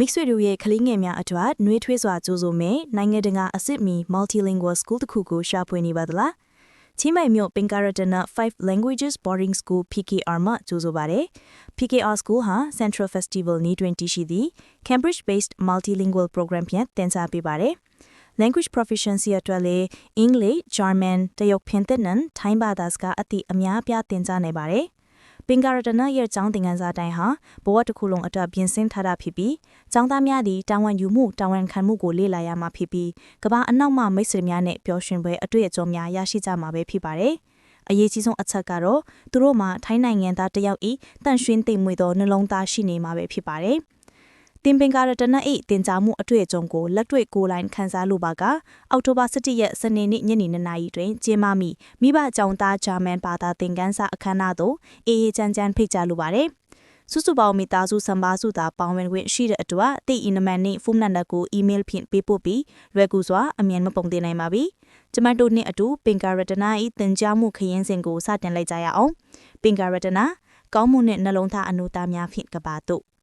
မိတ်ဆွေတို့ရဲ့ကလေးငယ်များအတွက်နှွေးထွေးစွာကြိုးဆိုမယ်နိုင်ငံတကာအစစ်မီ multilingual school တစ်ခုကိုရှာဖွေနေပါသလားချင်းမိုင်မြို့ပင်ကာရတနာ5 languages boarding school PKR မှာကြိုးဆိုပါတယ် PKR school ဟာ Central Festival နေ့တွင်တည်ရှိသည့် Cambridge based multilingual program ဖြင့်တင်ဆက်ပေးပါတယ် language proficiency အတွက်လည်း English, German, တရုတ်ဖင်သစ်နန်ထိုင်းဘာသာစကားအသည့်အများအပြားသင်ကြားနိုင်ပါတယ် ပင်ကာရတနာရဲ့ကျောင်းသင်ခန်းစာတိုင်းဟာဘဝတစ်ခုလုံးအတွက်ပြင်ဆင်ထားတာဖြစ်ပြီးကျောင်းသားများသည်တာဝန်ယူမှုတာဝန်ခံမှုကိုလေ့လာရမှာဖြစ်ပြီးကမ္ဘာအနောက်မှမိတ်ဆွေများနဲ့ပျော်ရွှင်ပွဲအတွေ့အကြုံများရရှိကြမှာပဲဖြစ်ပါတယ်။အရေးကြီးဆုံးအချက်ကတော့သူတို့မှာထိုင်းနိုင်ငံသားတစ်ယောက်ဤတန့်ရှင်းသိမ်မွေ့သောနှလုံးသားရှိနေမှာပဲဖြစ်ပါတယ်။ တင်ပင်ကာရတနအိတင်ကြားမှုအတွေ့အကြုံကိုလက်တွေ့ကိုယ်တိုင်ခန်းစားလိုပါကအောက်တိုဘာ17ရက်စနေနေ့ညနေ2နာရီတွင်ကျင်းပမိမိဘအကြောင်းသားဂျာမန်ဘာသာသင်ခန်းစာအခမ်းအနားသို့အေးအေးချမ်းချမ်းဖိတ်ကြားလိုပါတယ်စုစုပေါင်းမိသားစုစံပါစုသာပေါင်းဝင်ခွင့်ရှိတဲ့အတွက်တိအင်နမန်နှင့်ဖုန်းနံပါတ်ကိုအီးမေးလ်ဖြင့်ပေးပို့ပြီးလွယ်ကူစွာအမြန်မပုံတင်နိုင်ပါပြီ။ကျမတို့နှင့်အတူပင်ကာရတနာ၏တင်ကြားမှုခရင်စဉ်ကိုစတင်လိုက်ကြရအောင်။ပင်ကာရတနာကောင်းမှုနှင့်နှလုံးသားအနုသားများဖြင့်ကပါတို့